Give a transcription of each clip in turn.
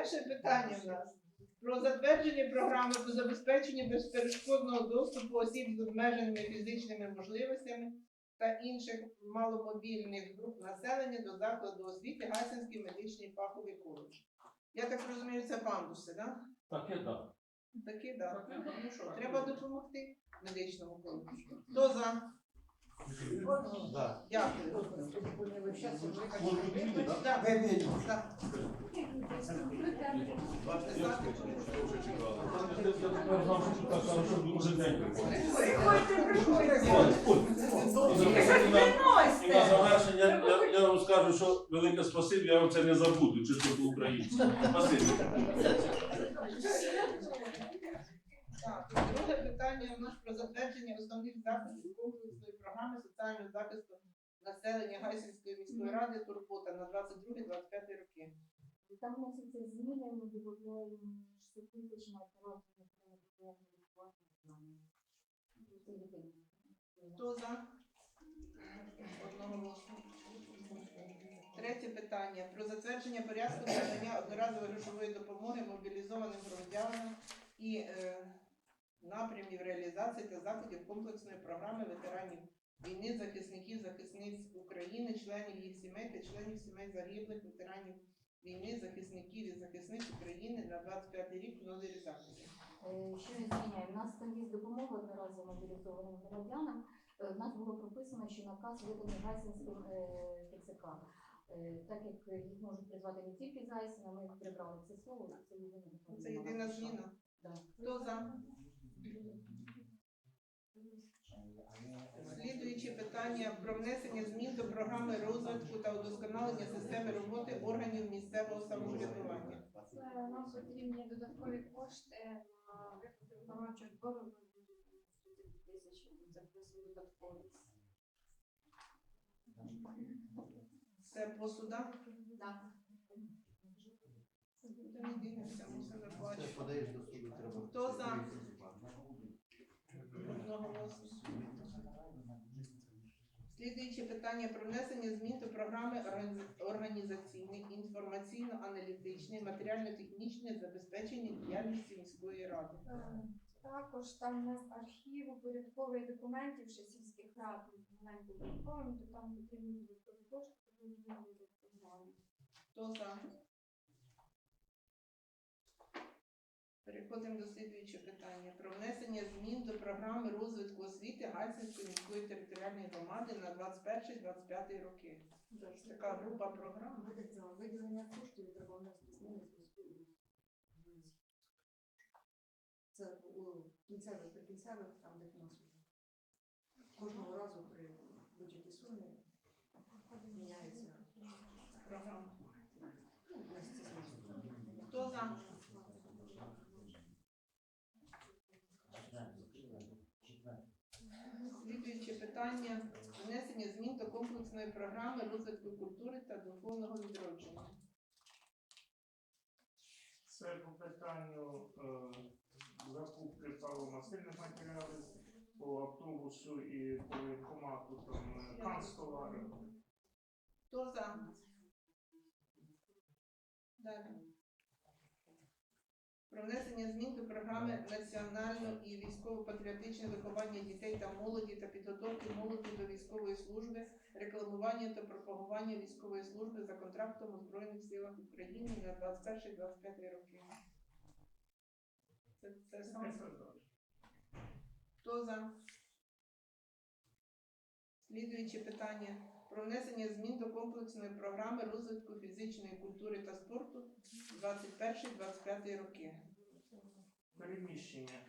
Перше питання в нас про затвердження програми по забезпеченню безперешкодного доступу осіб з обмеженими фізичними можливостями та інших маломобільних груп населення до закладу освіти Гасінський медичний фаховий коледж. Я так розумію, це пандуси, так? Таке так. Такі, так. Ну що, треба допомогти медичному коледжу. Хто за? Да. Дякую. Може бути люди, так? Так, Ви видно. так. Я я тепер знав, що тут так само, що дуже день приходить. Приходьте, приходьте. І на завершення я, я вам скажу, що велике спасибі, я вам це не забуду, чисто по-українськи. Спасибі. Так, друге питання у нас про затвердження основних заходів комплексної програми соціального захисту населення Гайсинської міської ради Турбота на 22-25 роки. Там вносяться зміни, ми додаємо 100 тисяч на Хто за? Одноголосно. Третє питання про затвердження порядку надання одноразової грошової допомоги мобілізованим громадянам і е, напрямів реалізації та заходів комплексної програми ветеранів війни, захисників, захисниць України, членів їх сімей та членів сімей загиблих ветеранів війни, захисників і захисниць України на 25 рік в новій редакції. Е, Що я зміняю? У нас там є допомога одноразово мобілізованим громадянам. Е, В нас було прописано, що наказ виданий Гайсинським е, ТЦК. Так як їх можуть призвати не тільки Гайсина, ми їх прибрали це слово, це допомога. Це єдина зміна. Хто за? Питання про внесення змін до програми розвитку та удосконалення системи роботи органів місцевого самоврядування. Це нам потрібні додаткові кошти на виплату виконавчого збору на 30 тисяч. Це плюс додаткові. Це по судах? Так. Та не дивимося, мусимо Це бачити. подаєш до суду, треба. Хто за? Одноголосно. Слідуюче питання про внесення змін до програми організаційної, організаційне, інформаційно-аналітичне, матеріально-технічне забезпечення діяльності міської ради. Е, Також там у нас архів порядкових документів ще сільських рад документів то там потрібні додаткові кошти, ми не Хто за? Переходимо до питання. Про внесення змін до програми розвитку освіти Гайсинської міської територіальної громади на 21-25 роки. Це така група програм. Виділення коштів треба внести зміни Це у кінцевих при кінцевих, там де фінансово. Кожного разу при будь-якій сумі міняється програма. ну, вноситься зміни. Хто за? Слідуюче питання внесення змін до комплексної програми розвитку культури та духовного відродження. Це по питанню е, закупки паливомастильних матеріалів по автобусу і по військкомату там е, канцтовари. Хто за? Далі. Про внесення змін до програми національного і військово-патріотичного виховання дітей та молоді та підготовки молоді до військової служби, рекламування та пропагування військової служби за контрактом у Збройних силах України на 21-25 роки. Це, це саме. Хто за? Слідуюче питання про внесення змін до комплексної програми розвитку фізичної культури та спорту 21-25 роки. Переміщення.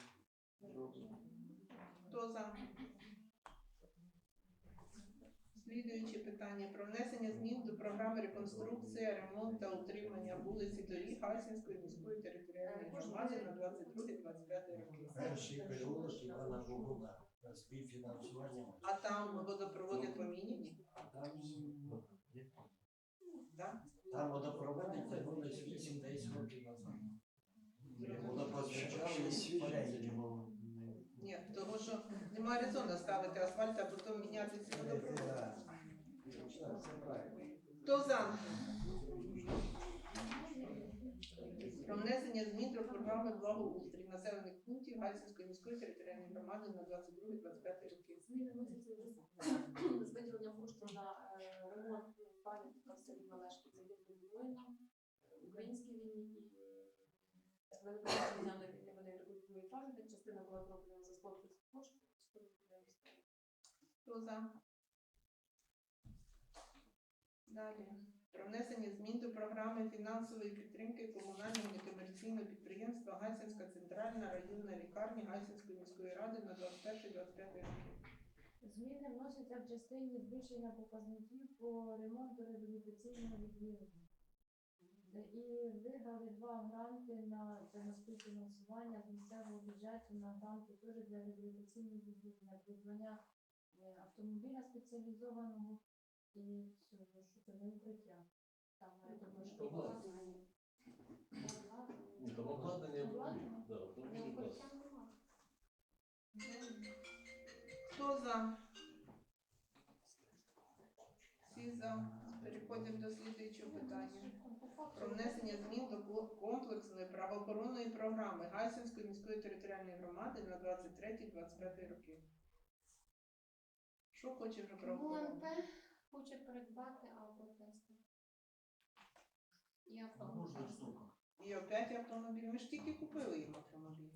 Хто за? Слідуюче питання про внесення змін до програми реконструкція, ремонт та утримання вулиці доріг Гайсинської міської територіальної громади на 22-25 роки. Перший переулок Івана Богуна. Співфінансування. А там водопроводи поміняні? Там, Да? там водопроводи тягнулися 8-10 років назад. Водопостачали і. Ні, того що немає резону ставити асфальт, а потім міняти ці водопроводи. Хто за? про внесення змін до програми благоустрій населених пунктів Гайсинської міської територіальної громади на 22-25 роки. З виділення коштів на е, ремонт пам'ятника в селі Малешки. Є воїнам, українській війні і вони пам'ятник. Частина була зроблена за місцева. Хто за? Далі. Про внесення змін до програми фінансової підтримки комунального некомерційного підприємства Гайсинська центральна районна лікарня Гайсинської міської ради на 21-25 роки. Зміни вносяться в частині збільшення показників по ремонту реабілітаційного відділення. І виграли два гранти на співфінансування з місцевого бюджету на гранти теж для реабілітаційного відділення, придбання е, автомобіля спеціалізованого і цього, що це не укриття. Там я думаю, Обладнання. Ні, там обладнання Обладнання? Да, Не там укриття класно. Хто за? Всі за. Переходимо до слідуючого питання. Про внесення змін до ко- комплексної правоохоронної програми Гайсинської міської територіальної громади на 23-25 роки. Що хоче вже правоохоронна? Хоче придбати автотести. І автомобіль. штука. І опять автомобіль. Ми ж тільки купили їм автомобіль.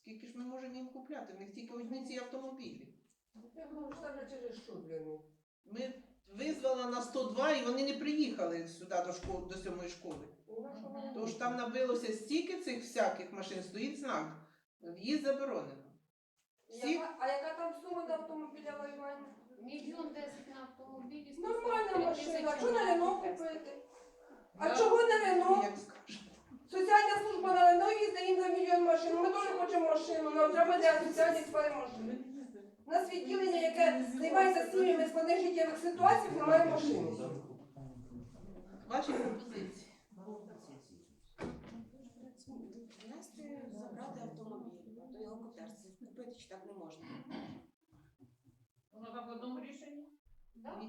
Скільки ж ми можемо їм купляти? В них тільки одні ці автомобілі. Я думаю, що там через що для них? Ми визвали на 102 і вони не приїхали сюди до школи, до сьомої школи. Тож там набилося стільки цих всяких машин, стоїть знак. В'їзд заборонено. Всі Яка- А яка там сума на автомобіля воювання? Мільйон десять на автомобілі. Нормальна машина, що на Рено купити? А чого не Рено? Соціальна служба на Рено їздить їм за мільйон машин. Ми теж хочемо машину, нам треба для соціальних сфери машин. У нас відділення, яке займається сім'ями складних життєвих ситуацій, немає машини. Ваші пропозиції. Внести, забрати автомобіль, то його котерці. Купити чи так не можна. В одному рішенні? Да?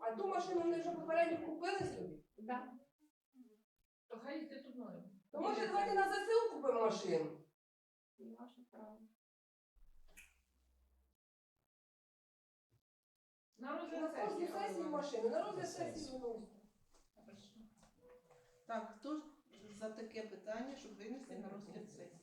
А ту машину вони вже попередньо купили собі. Да. То хай йде тут мною. То може давайте на ЗСУ купимо машину. Ваше право. На На розгляд кожну сесії. сесію машину, на розгляд сесії. Так, хто за таке питання, щоб винести на розгляд сесії?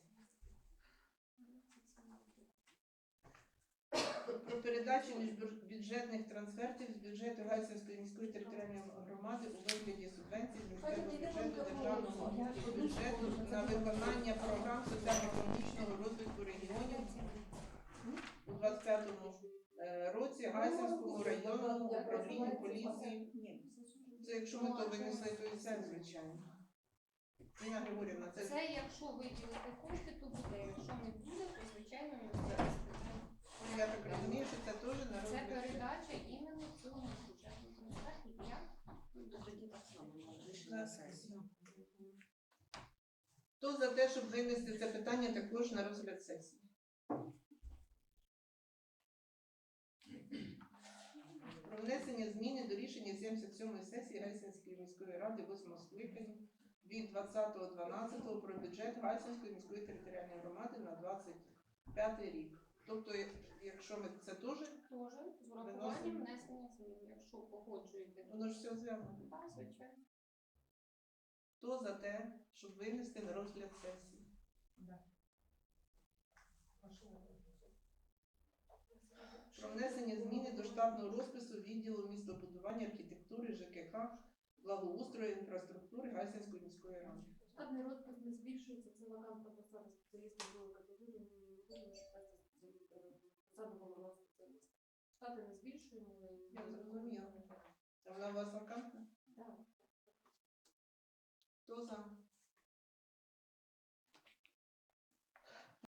Про передачу міжбюджетних трансфертів з бюджету Гайсинської міської територіальної громади у вигляді субвенцій з місцевого бюджету державного бюджету на виконання програм соціально-економічного розвитку регіонів у 25-му е, році Гайсинському районному управлінню поліції. Це якщо ми то винесли, то і це, звичайно. Інна Григорівна, це Це якщо виділити кошти, то буде. Якщо не буде, то звичайно не буде. я так розумію, що це теж на Це розгляд. передача іменно цього бюджету. Так, і я То тоді так само можна лише на сесію. Хто за те, щоб винести це питання також на розгляд сесії? Про внесення зміни до рішення 77-ї сесії Гайсинської міської ради 8 скликання від 20.12 про бюджет Гайсинської міської територіальної громади на 25 рік. Тобто, якщо ми це теж, теж з урахуванням внесення змін. Якщо погоджуєте, воно ж все зв'язано. так, звичайно. Хто за те, щоб винести на розгляд сесії? Про внесення зміни до штатного розпису відділу містобудування, архітектури, ЖКХ, благоустрою, інфраструктури Гайсинської міської ради. Штатний розпис не збільшується, це вакантна посада спеціаліста другої категорії, не посаду головного спеціаліста. Штати не збільшуємо. Я зрозуміла. Вона у вас вакантна? Так. Хто за?